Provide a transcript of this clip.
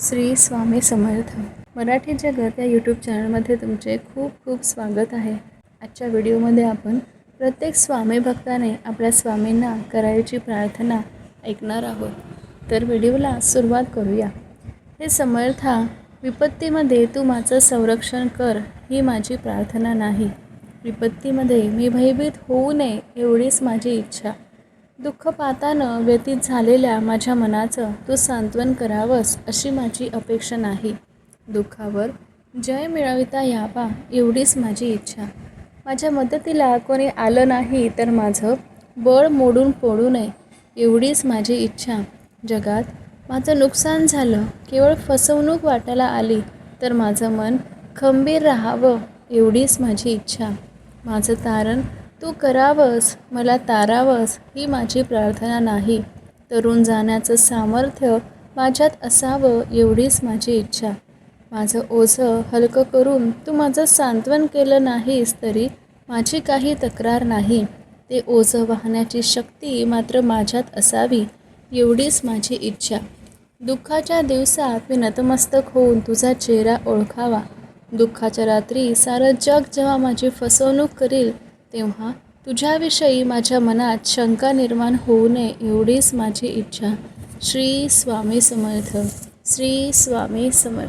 श्री स्वामी समर्थ. मराठी जगत या यूट्यूब चॅनलमध्ये तुमचे खूप खूप स्वागत आहे. आजच्या व्हिडिओमध्ये आपण प्रत्येक स्वामी भक्ताने आपल्या स्वामींना करायची प्रार्थना ऐकणार आहोत. तर व्हिडिओला सुरुवात करूया. हे समर्था विपत्तीमध्ये तू माझं संरक्षण कर ही माझी प्रार्थना नाही. विपत्तीमध्ये मी भयभीत होऊ नये एवढीच माझी इच्छा. दुःख पाहतानं व्यतीत झालेल्या माझ्या मनाचं तू सांत्वन करावंस अशी माझी अपेक्षा नाही. दुःखावर जय मिळविता यावा एवढीच माझी इच्छा. माझ्या मदतीला कोणी आलं नाही तर माझं बळ मोडून पडू नये एवढीच माझी इच्छा. जगात माझं नुकसान झालं केवळ फसवणूक वाटायला आली तर माझं मन खंबीर राहावं एवढीच माझी इच्छा. माझं तारण तू करावंस मला तारावंस ही माझी प्रार्थना नाही. तरुण जाण्याचं सामर्थ्य माझ्यात असावं एवढीच माझी इच्छा. माझं ओझं हलकं करून तू माझं सांत्वन केलं नाहीस तरी माझी काही तक्रार नाही. ते ओझं वाहण्याची शक्ती मात्र माझ्यात असावी एवढीच माझी इच्छा. दुःखाच्या दिवसात मी नतमस्तक होऊन तुझा चेहरा ओळखावा. दुःखाच्या रात्री सारं जग जेव्हा माझी फसवणूक करील तेव्हा तुझ्याविषयी माझ्या मनात शंका निर्माण होऊ नये एवढीच माझी इच्छा. श्री स्वामी समर्थ. श्री स्वामी समर्थ.